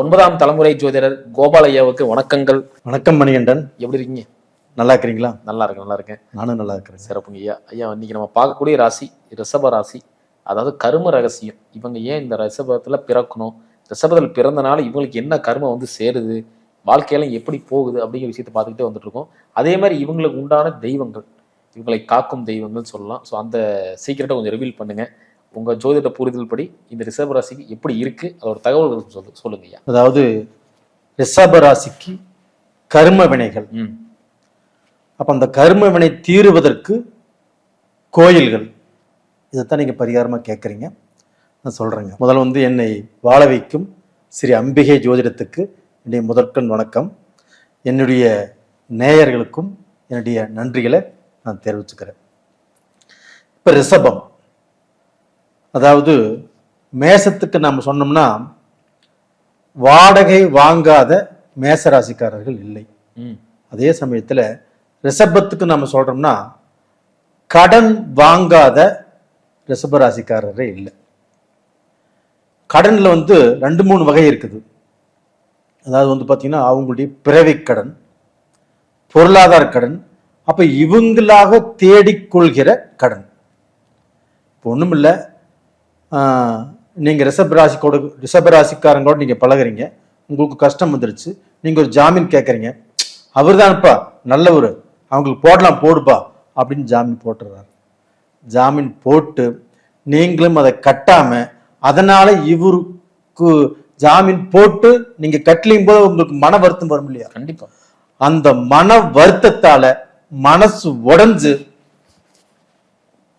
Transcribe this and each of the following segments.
ஒன்பதாம் தலைமுறை ஜோதிடர் கோபாலையாவுக்கு வணக்கங்கள். வணக்கம் மணிகண்டன். எப்படி இருக்கீங்க? நல்லா இருக்கிறீங்களா? நல்லா இருக்கேன் நல்லா இருக்கேன். நானும் நல்லா இருக்கிறேன். சிறப்புங்க ஐயா. ஐயா இன்னைக்கு நம்ம பார்க்கக்கூடிய ராசி ரிஷப ராசி அதாவது கரும ரகசியம். இவங்க ஏன் இந்த ரிஷபத்துல பிறக்கணும்? ரிஷபத்தில் பிறந்தனால இவங்களுக்கு என்ன கருமம் வந்து சேருது? வாழ்க்கையெல்லாம் எப்படி போகுது? அப்படிங்கிற விஷயத்தை பார்த்துக்கிட்டே வந்துட்டு இருக்கோம் அதே மாதிரி இவங்களுக்கு உண்டான தெய்வங்கள். இவங்களை காக்கும் தெய்வங்கள் சொல்லலாம். ஸோ அந்த சீக்கிரட்டை கொஞ்சம் ரிவீல் பண்ணுங்க. உங்க ஜோதிட புரிதல் படி இந்த ரிஷப ராசிக்கு எப்படி இருக்கு? அதோட தகவல்கள் சொல்லு சொல்லுங்க ஐயா. அதாவது ரிஷப ராசிக்கு கர்ம வினைகள். அப்ப அந்த கர்ம வினை தீருவதற்கு கோயில்கள். இதைத்தான் நீங்க பரிகாரமா கேட்குறீங்க நான் சொல்றேங்க. முதல்ல வந்து என்னை வாழ வைக்கும் ஸ்ரீ அம்பிகை ஜோதிடத்துக்கு என்னுடைய முதற்கண் வணக்கம். என்னுடைய நேயர்களுக்கும் என்னுடைய நன்றிகளை நான் தெரிவிச்சுக்கிறேன். இப்போ ரிஷபம். அதாவது மேசத்துக்கு நாம் சொன்னோம்னா வாடகை வாங்காத மேசராசிக்காரர்கள் இல்லை. அதே சமயத்தில் ரிஷபத்துக்கு நம்ம சொல்றோம்னா கடன் வாங்காத ரிஷபராசிக்காரரே இல்லை. கடன்ல வந்து ரெண்டு மூணு வகை இருக்குது. அதாவது வந்து பார்த்தீங்கன்னா அவங்களுடைய பிறவிக் கடன் பொருளாதார கடன் அப்ப இவங்களாக தேடிக்கொள்கிற கடன். இப்போ ஒன்றும் இல்லை நீங்கள் ரிஷப ராசிக்கோட ரிஷப ராசிக்காரங்களோட நீங்கள் பழகுறீங்க. உங்களுக்கு கஷ்டம் வந்துருச்சு. நீங்கள் ஒரு ஜாமீன் கேட்குறீங்க அவர் தான்ப்பா நல்லவர். அவங்களுக்கு போடலாம் போடுப்பா அப்படின்னு ஜாமீன் போட்டுறாரு. ஜாமீன் போட்டு நீங்களும் அதை கட்டாம அதனால இவருக்கு ஜாமீன் போட்டு நீங்க கட்டலையும் போது உங்களுக்கு மன வருத்தம் வரும் இல்லையா? கண்டிப்பா. அந்த மன வருத்தத்தால மனசு உடைஞ்சு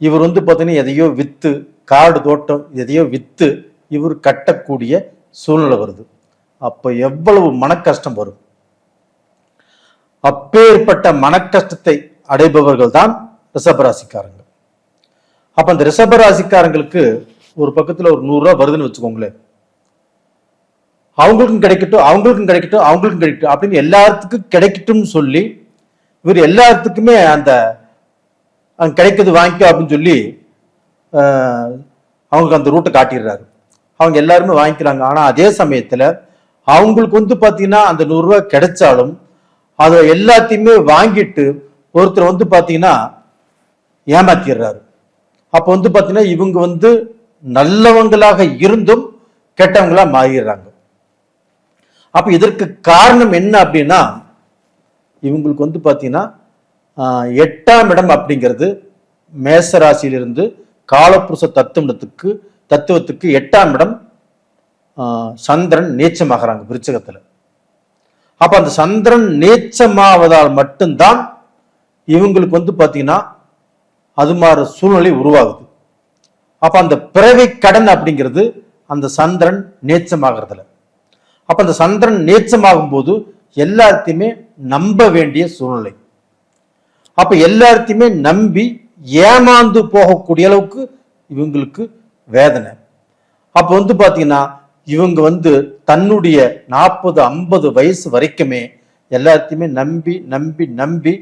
இவர் வந்து பார்த்தீங்கன்னா எதையோ வித்து காடு தோட்டம் எதையோ வித்து இவர் கட்டக்கூடிய சூழ்நிலை வருது. அப்ப எவ்வளவு மன கஷ்டம் வரும்? அப்பேற்பட்ட மன கஷ்டத்தை அடைபவர்கள் தான் ரிஷபராசிக்காரங்க. அப்போ அந்த ரிஷபராசிக்காரங்களுக்கு ஒரு பக்கத்துல ஒரு நூறு ரூபாய் வருதுன்னு வச்சுக்கோங்களேன். அவங்களுக்கும் கிடைக்கட்டும் அவங்களுக்கும் கிடைக்கட்டும் அவங்களுக்கும் கிடைக்கட்டும் அப்படின்னு எல்லாத்துக்கும் கிடைக்கட்டும் சொல்லி இவர் எல்லாத்துக்குமே அந்த கிடைக்கிறது வாங்கிக்கோ அப்படின்னு சொல்லி அவங்களுக்கு அந்த ரூட்டை காட்டிடுறாரு. அவங்க எல்லாருமே வாங்கிக்கிறாங்க. ஆனால் அதே சமயத்தில் அவங்களுக்கு வந்து பார்த்தீங்கன்னா அந்த நூறுரூவா கிடைச்சாலும் அதை எல்லாத்தையுமே வாங்கிட்டு ஒருத்தர் வந்து பார்த்தீங்கன்னா ஏமாத்திடுறாரு. அப்போ வந்து பார்த்தீங்கன்னா இவங்க வந்து நல்லவங்களாக இருந்தும் கெட்டவங்களா மாறிடுறாங்க. அப்போ இதற்கு காரணம் என்ன அப்படின்னா இவங்களுக்கு வந்து பார்த்தீங்கன்னா எட்டாம் இடம் அப்படிங்கிறது மேச ராசியிலிருந்து காலப்புருஷ தத்துவத்துக்கு தத்துவத்துக்கு எட்டாம் இடம் சந்திரன் நீச்சமாகறாங்க விருச்சகத்தில். அப்போ அந்த சந்திரன் நீச்சமாவதால் மட்டும்தான் இவங்களுக்கு வந்து பார்த்தீங்கன்னா அது மாதிரி சூழ்நிலை உருவாகுது. அப்போ அந்த பிறவி கடன் அப்படிங்கிறது அந்த சந்திரன் நீச்சமாகறதுல. அப்போ அந்த சந்திரன் நீச்சமாகும் போது எல்லாத்தையுமே நம்ப வேண்டிய சூழ்நிலை. அப்போ எல்லாத்தையுமே நம்பி ஏமாந்து போகக்கூடிய அளவுக்கு இவங்களுக்கு வேதனை. அப்ப வந்து பாத்தீங்கன்னா இவங்க வந்து தன்னுடைய நாற்பது ஐம்பது வயசு வரைக்குமே எல்லாத்தையுமே நம்பி நம்பி நம்பி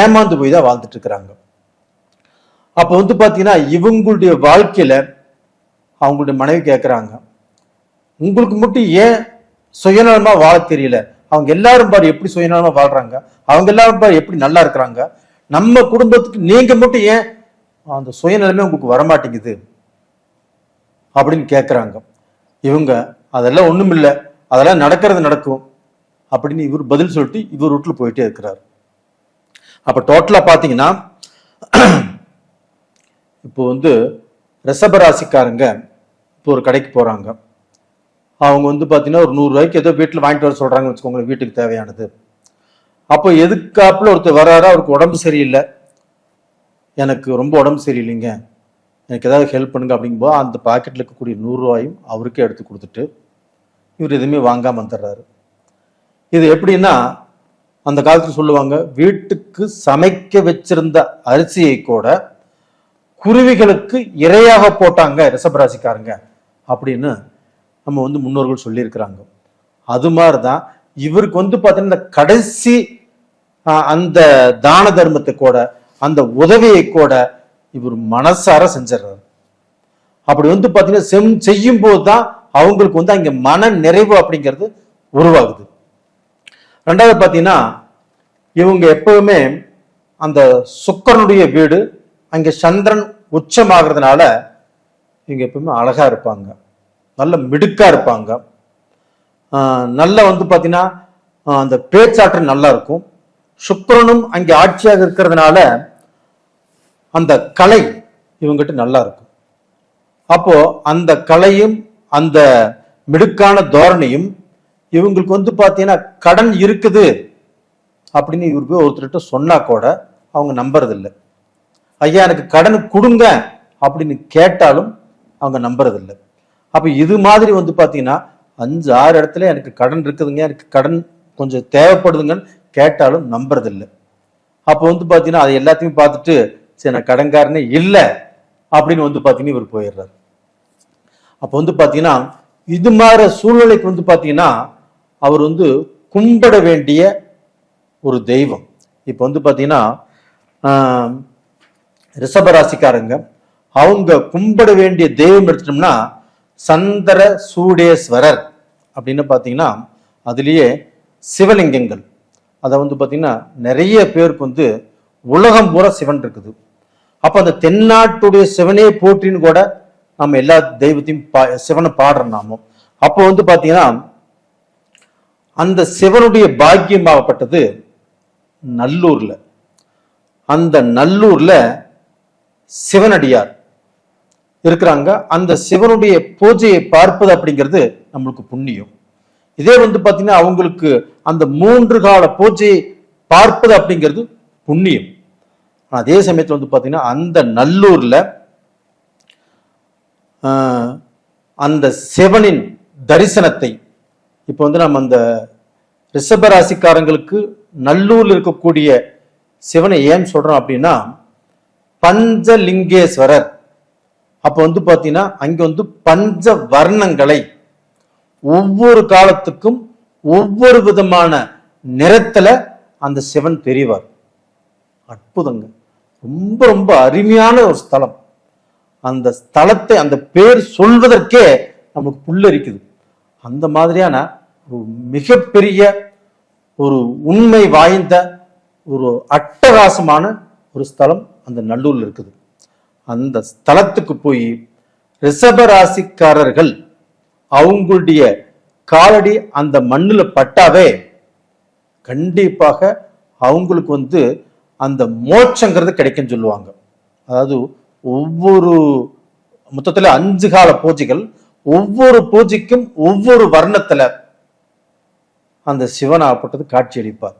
ஏமாந்து போய் தான் வாழ்ந்துட்டு இருக்கிறாங்க. அப்ப வந்து பாத்தீங்கன்னா இவங்களுடைய வாழ்க்கையில அவங்களுடைய மனைவி கேட்குறாங்க உங்களுக்கு மட்டும் ஏன் சுயநலமா வாழ தெரியல? அவங்க எல்லாரும் பாரு எப்படி சுயநலமா வாழ்றாங்க? அவங்க எல்லாரும் பாரு எப்படி நல்லா இருக்கிறாங்க? நம்ம குடும்பத்துக்கு நீங்க மட்டும் ஏன் அந்த சுயநிலைமை உங்களுக்கு வரமாட்டேங்குது அப்படின்னு கேட்குறாங்க இவங்க அதெல்லாம் ஒன்றும் இல்லை. அதெல்லாம் நடக்கிறது நடக்கும். அப்படின்னு இவர் பதில் சொல்லிட்டு இவர் ரூட்டில் போயிட்டே இருக்கிறார். அப்போ டோட்டலாக பார்த்தீங்கன்னா இப்போ வந்து ரிஷபராசிக்காரங்க இப்போ ஒரு கடைக்கு போகிறாங்க அவங்க வந்து பார்த்தீங்கன்னா ஒரு நூறு ரூபாய்க்கு ஏதோ வீட்டில் வாங்கிட்டு வர சொல்கிறாங்கன்னு வச்சுக்கோங்களேன் வீட்டுக்கு தேவையானது. அப்போ எதுக்காப்புல ஒருத்தர் வர்றாரு அவருக்கு உடம்பு சரியில்லை. எனக்கு ரொம்ப உடம்பு சரியில்லைங்க. எனக்கு ஏதாவது ஹெல்ப் பண்ணுங்க அப்படிங்கும்போது அந்த பாக்கெட்டில் இருக்கக்கூடிய நூறுரூவாயும் அவருக்கே எடுத்து கொடுத்துட்டு இவர் எதுவுமே வாங்காம வந்துடுறாரு. இது எப்படின்னா அந்த காலத்தில் சொல்லுவாங்க வீட்டுக்கு சமைக்க வச்சிருந்த அரிசியை கூட குருவிகளுக்கு இரையாக போட்டாங்க ரிஷபராசிக்காரங்க அப்படின்னு நம்ம வந்து முன்னோர்கள் சொல்லியிருக்கிறாங்க. அது மாதிரி தான் இவருக்கு வந்து பார்த்தீங்கன்னா இந்த கடைசி அந்த தான தர்மத்தை கூட அந்த உதவியை கூட இவர் மனசார செஞ்சிடறாரு அப்படி வந்து பார்த்தீங்கன்னா செம் செய்யும் போது தான் அவங்களுக்கு வந்து அங்கே மன நிறைவு அப்படிங்கிறது உருவாகுது. ரெண்டாவது பார்த்தீங்கன்னா இவங்க எப்பவுமே அந்த சுக்கரனுடைய வீடு அங்கே சந்திரன் உச்சமாகிறதுனால இவங்க எப்பவுமே அழகா இருப்பாங்க. நல்ல மிடுக்கா இருப்பாங்க. நல்ல வந்து பார்த்தீங்கன்னா அந்த பேச்சாற்றல் நல்லா இருக்கும். சுக்கரனும் அங்கே ஆட்சியாக இருக்கிறதுனால அந்த கலை இவங்ககிட்ட நல்லா இருக்கும். அப்போ அந்த கலையும் அந்த மிடுக்கான தோரணையும் இவங்களுக்கு வந்து பார்த்தீங்கன்னா கடன் இருக்குது அப்படின்னு இவர் போய் ஒருத்தர்கிட்ட சொன்னா கூட அவங்க நம்புறதில்லை. ஐயா எனக்கு கடன் கொடுங்க அப்படின்னு கேட்டாலும் அவங்க நம்புறதில்லை. அப்போ இது மாதிரி வந்து பார்த்தீங்கன்னா அஞ்சு ஆறு இடத்துல எனக்கு கடன் இருக்குதுங்க எனக்கு கடன் கொஞ்சம் தேவைப்படுதுங்கன்னு கேட்டாலும் நம்புறதில்லை. அப்போ வந்து பார்த்தீங்கன்னா அது எல்லாத்தையும் பார்த்துட்டு சரி நான் கடன்காரனே இல்லை அப்படின்னு வந்து பார்த்தீங்கன்னா இவர் போயிடுறாரு. அப்போ வந்து பார்த்தீங்கன்னா இது மாதிரி சூழ்நிலைக்கு வந்து பார்த்தீங்கன்னா அவர் வந்து கும்பிட வேண்டிய ஒரு தெய்வம். இப்போ வந்து பார்த்தீங்கன்னா ரிஷபராசிக்காரங்க அவங்க கும்பிட வேண்டிய தெய்வம் எடுத்துட்டோம்னா சந்திர சூடேஸ்வரர் அப்படின்னு பார்த்தீங்கன்னா அதுலேயே சிவலிங்கங்கள். அதை வந்து பார்த்தீங்கன்னா நிறைய பேருக்கு வந்து உலகம் பூரா சிவன் இருக்குது. அப்போ அந்த தென்னாட்டுடைய சிவனே போற்றின்னு கூட நம்ம எல்லா தெய்வத்தையும் பா சிவனை பாடுறோம் நாம. அப்போ வந்து பார்த்தீங்கன்னா அந்த சிவனுடைய பாக்கியமாகப்பட்டது நல்லூரில். அந்த நல்லூரில் சிவனடியார் இருக்கிறாங்க. அந்த சிவனுடைய பூஜையை பார்ப்பது அப்படிங்கிறது நம்மளுக்கு புண்ணியம். இதே வந்து பார்த்தீங்கன்னா அவங்களுக்கு அந்த மூன்று கால பூஜையை பார்ப்பது அப்படிங்கிறது புண்ணியம். அதே சமயத்தில் வந்து பார்த்தீங்கன்னா அந்த நல்லூரில் அந்த சிவனின் தரிசனத்தை இப்போ வந்து நம்ம அந்த ரிஷபராசிக்காரங்களுக்கு நல்லூரில் இருக்கக்கூடிய சிவனை ஏன் சொல்கிறோம் அப்படின்னா பஞ்சலிங்கேஸ்வரர். அப்போ வந்து பார்த்தீங்கன்னா அங்கே வந்து பஞ்ச வர்ணங்களை ஒவ்வொரு காலத்துக்கும் ஒவ்வொரு விதமான நிறத்துல அந்த சிவன் தெரிவார். அற்புதங்க. ரொம்ப ரொம்ப அருமையான ஒரு ஸ்தலம். அந்த ஸ்தலத்தை அந்த பேர் சொல்வதற்கே நமக்கு புல்லரிக்குது அந்த மாதிரியான ஒரு மிகப்பெரிய ஒரு உண்மை வாய்ந்த ஒரு அட்டகாசமான ஒரு ஸ்தலம் அந்த நல்லூரில் இருக்குது. அந்த ஸ்தலத்துக்கு போய் ரிஷபராசிக்காரர்கள் அவங்களுடைய காலடி அந்த மண்ணில் பட்டாவே கண்டிப்பாக அவங்களுக்கு வந்து அந்த மோட்சங்கிறது கிடைக்கும்னு சொல்லுவாங்க. அதாவது ஒவ்வொரு மொத்தத்தில் அஞ்சு கால பூஜைகள் ஒவ்வொரு பூஜைக்கும் ஒவ்வொரு வர்ணத்தில் அந்த சிவன் ஆகப்பட்டது காட்சியளிப்பார்.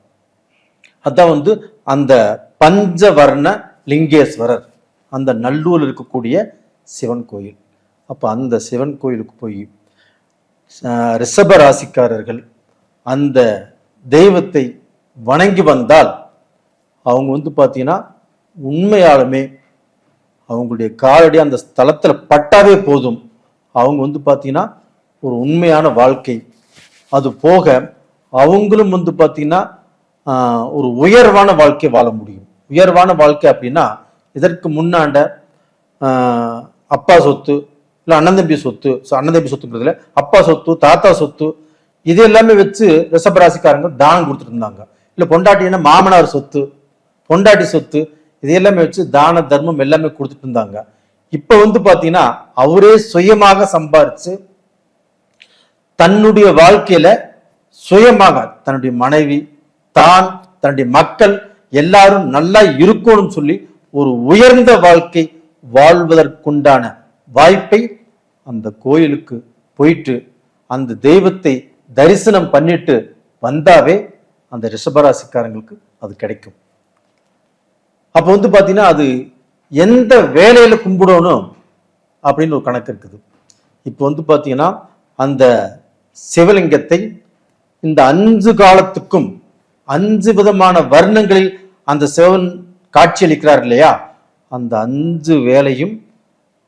அதான் வந்து அந்த பஞ்சவர்ண லிங்கேஸ்வரர் அந்த நல்லூரில் இருக்கக்கூடிய சிவன் கோயில். அப்போ அந்த சிவன் கோயிலுக்கு போய் ரிஷப ராசிக்காரர்கள் அந்த தெய்வத்தை வணங்கி வந்தால் அவங்க வந்து பார்த்தீங்கன்னா உண்மையாலுமே அவங்களுடைய காலடி அந்த ஸ்தலத்தில் பட்டாவே போதும். அவங்க வந்து பார்த்தீங்கன்னா ஒரு உண்மையான வாழ்க்கை. அது போக அவங்களும் வந்து பார்த்தீங்கன்னா ஒரு உயர்வான வாழ்க்கை வாழ முடியும். உயர்வான வாழ்க்கை அப்படின்னா இதற்கு முன்னாண்ட அப்பா சொத்து இல்லை அண்ணன் தம்பி சொத்து அண்ணன் தம்பி சொத்துங்கிறதுல அப்பா சொத்து தாத்தா சொத்து இது எல்லாமே வச்சு ரிஷபராசிக்காரங்க தானம் கொடுத்துட்டு இருந்தாங்க. இல்லை பொண்டாட்டின்னா மாமனார் சொத்து பொண்டாட்டி சொத்து இது எல்லாமே வச்சு தான தர்மம் எல்லாமே கொடுத்துட்டு இருந்தாங்க. இப்போ வந்து பார்த்தீங்கன்னா அவரே சுயமாக சம்பாரிச்சு தன்னுடைய வாழ்க்கையில சுயமாக தன்னுடைய மனைவி தான் தன்னுடைய மக்கள் எல்லாரும் நல்லா இருக்கணும்னு சொல்லி ஒரு உயர்ந்த வாழ்க்கை வாழ்வதற்குண்டான வாய்ப்பை அந்த கோயிலுக்கு போயிட்டு அந்த தெய்வத்தை தரிசனம் பண்ணிட்டு வந்தாவே அந்த ரிஷபராசிக்காரங்களுக்கு அது கிடைக்கும். அப்போ வந்து பார்த்தீங்கன்னா அது எந்த வேலையில கும்பிடணும் அப்படின்னு ஒரு கணக்கு இருக்குது. இப்போ வந்து பார்த்தீங்கன்னா அந்த சிவலிங்கத்தை இந்த அஞ்சு காலத்துக்கும் அஞ்சு விதமான வர்ணங்களில் அந்த சிவன் காட்சியளிக்கிறார் இல்லையா? அந்த அஞ்சு வேலையும்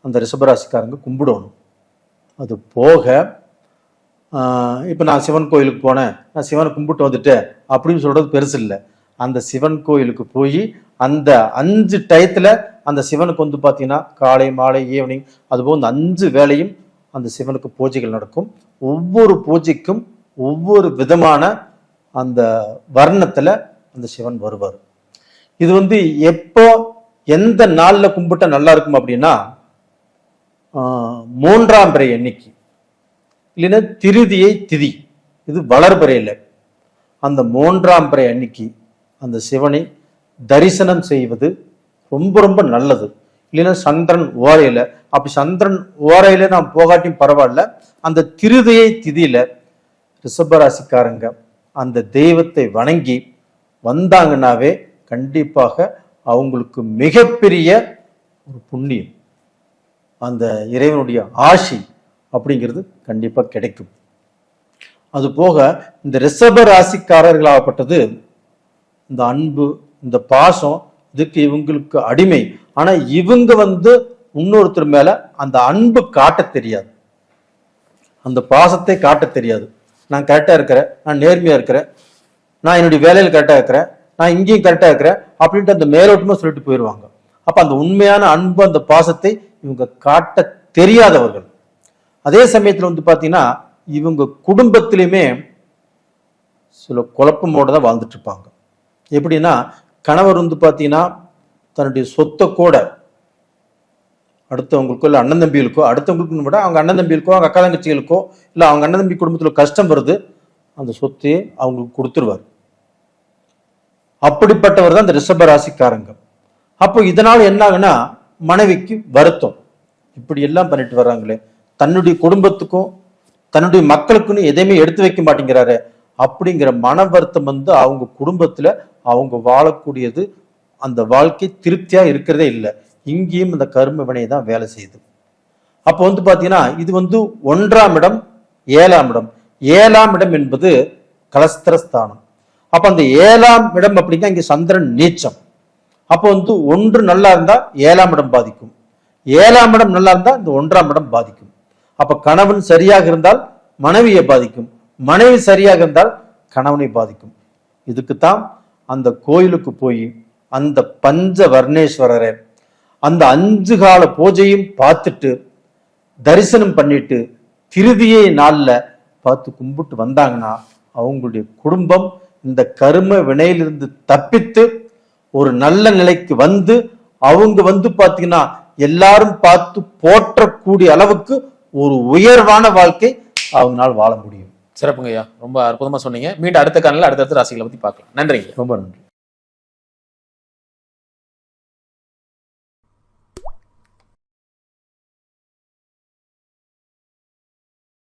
அந்த ரிஷபராசிக்காரங்க கும்பிடணும். அது போக இப்போ நான் சிவன் கோயிலுக்கு போனேன். நான் சிவனை கும்பிட்டு வந்துட்டேன். அப்படின்னு சொல்கிறது பெருசு இல்லை. அந்த சிவன் கோயிலுக்கு போய் அந்த அஞ்சு டயத்தில் அந்த சிவனுக்கு வந்து பார்த்தீங்கன்னா காலை மாலை ஈவினிங் அதுபோல் அந்த அஞ்சு வேலையும் அந்த சிவனுக்கு பூஜைகள் நடக்கும். ஒவ்வொரு பூஜைக்கும் ஒவ்வொரு விதமான அந்த வர்ணத்தில் அந்த சிவன் வருவார். இது வந்து எப்போ எந்த நாளில் கும்பிட்டா நல்லா இருக்கும் அப்படின்னா மூன்றாம் பிறை எண்ணிக்கை. இல்லைன்னா திருதியை திதி. இது வளர்பிறையில் அந்த மூன்றாம் பிறை அன்னைக்கு அந்த சிவனை தரிசனம் செய்வது ரொம்ப ரொம்ப நல்லது. இல்லைன்னா சந்திரன் ஓரையில் அப்படி சந்திரன் ஓரையில நான் போகாட்டியும் பரவாயில்ல. அந்த திருதியை திதியில ரிஷபராசிக்காரங்க அந்த தெய்வத்தை வணங்கி வந்தாங்கன்னாவே கண்டிப்பாக அவங்களுக்கு மிகப்பெரிய ஒரு புண்ணியம். அந்த இறைவனுடைய ஆசி அப்படிங்கிறது கண்டிப்பாக கிடைக்கும். அது போக இந்த ரிஷப ராசிக்காரர்களாகப்பட்டது இந்த அன்பு இந்த பாசம் இதுக்கு இவங்களுக்கு அடிமை. ஆனால் இவங்க வந்து இன்னொருத்தர் மேலே அந்த அன்பு காட்ட தெரியாது. அந்த பாசத்தை காட்ட தெரியாது. நான் கரெக்டாக இருக்கிறேன் நான் நேர்மையாக இருக்கிறேன் நான் என்னுடைய வேலையில் கரெக்டாக இருக்கிறேன் நான் இங்கேயும் கரெக்டாக இருக்கிறேன் அப்படின்ட்டு அந்த மேலோட்டமாக சொல்லிட்டு போயிடுவாங்க அப்போ அந்த உண்மையான அன்பு அந்த பாசத்தை இவங்க காட்ட தெரியாதவர்கள். அதே சமயத்தில் வந்து பார்த்தீங்கன்னா இவங்க குடும்பத்திலையுமே சில குழப்பமோடு தான் வாழ்ந்துட்டு இருப்பாங்க எப்படின்னா கணவர் வந்து பார்த்தீங்கன்னா தன்னுடைய சொத்தை கூட அடுத்தவங்களுக்கோ இல்லை அண்ணன் தம்பிகளுக்கோ அடுத்தவங்களுக்கு விட அவங்க அண்ணன் தம்பிகளுக்கோ அவங்க அக்கா தங்கச்சிகளுக்கோ இல்லை அவங்க அண்ணன் தம்பி குடும்பத்தில் கஷ்டம் வருது அந்த சொத்தையே அவங்களுக்கு கொடுத்துருவார். அப்படிப்பட்டவர் தான் இந்த ரிஷப ராசிக்காரங்க. அப்போ இதனால் என்ன ஆகுன்னா மனைவிக்கு வருத்தம். இப்படி எல்லாம் பண்ணிட்டு வர்றாங்களே. தன்னுடைய குடும்பத்துக்கும் தன்னுடைய மக்களுக்குன்னு எதையுமே எடுத்து வைக்க மாட்டேங்கிறாரு. அப்படிங்கிற மன வருத்தம் வந்து அவங்க குடும்பத்துல அவங்க வாழக்கூடியது அந்த வாழ்க்கை திருப்தியா இருக்கிறதே இல்லை. இங்கேயும் இந்த கரும வினை தான் வேலை செய்யுது. அப்போ வந்து பாத்தீங்கன்னா இது வந்து ஒன்றாம் இடம் ஏழாம் இடம். ஏழாம் இடம் என்பது கலஸ்திரஸ்தானம். அப்ப அந்த ஏழாம் இடம் அப்படின்னா இங்க சந்திரன் நீச்சம். அப்போ வந்து ஒன்று நல்லா இருந்தால் ஏழாம் இடம் பாதிக்கும். ஏழாம் இடம் நல்லா இருந்தால் இந்த ஒன்றாம் இடம் பாதிக்கும். அப்போ கணவன் சரியாக இருந்தால் மனைவியை பாதிக்கும். மனைவி சரியாக இருந்தால் கணவனை பாதிக்கும். இதுக்குத்தான் அந்த கோயிலுக்கு போய் அந்த பஞ்ச வர்ணேஸ்வரரை அந்த அஞ்சு கால பூஜையும் பார்த்துட்டு தரிசனம் பண்ணிட்டு திருதியை நாளில் பார்த்து கும்பிட்டு வந்தாங்கன்னா அவங்களுடைய குடும்பம் இந்த கரும வினையிலிருந்து தப்பித்து ஒரு நல்ல நிலைக்கு வந்து அவங்க வந்து பாத்தீங்கன்னா எல்லாரும் பார்த்து போற்றக்கூடிய அளவுக்கு ஒரு உயர்வான வாழ்க்கை அவங்களால வாழ முடியும். சிறப்புங்க ஐயா ரொம்ப அற்புதமா சொன்னீங்க. மீண்டும் அடுத்த காலையில் அடுத்தடுத்த ராசிகளை பத்தி பார்க்கலாம். நன்றிங்க. ரொம்ப நன்றி.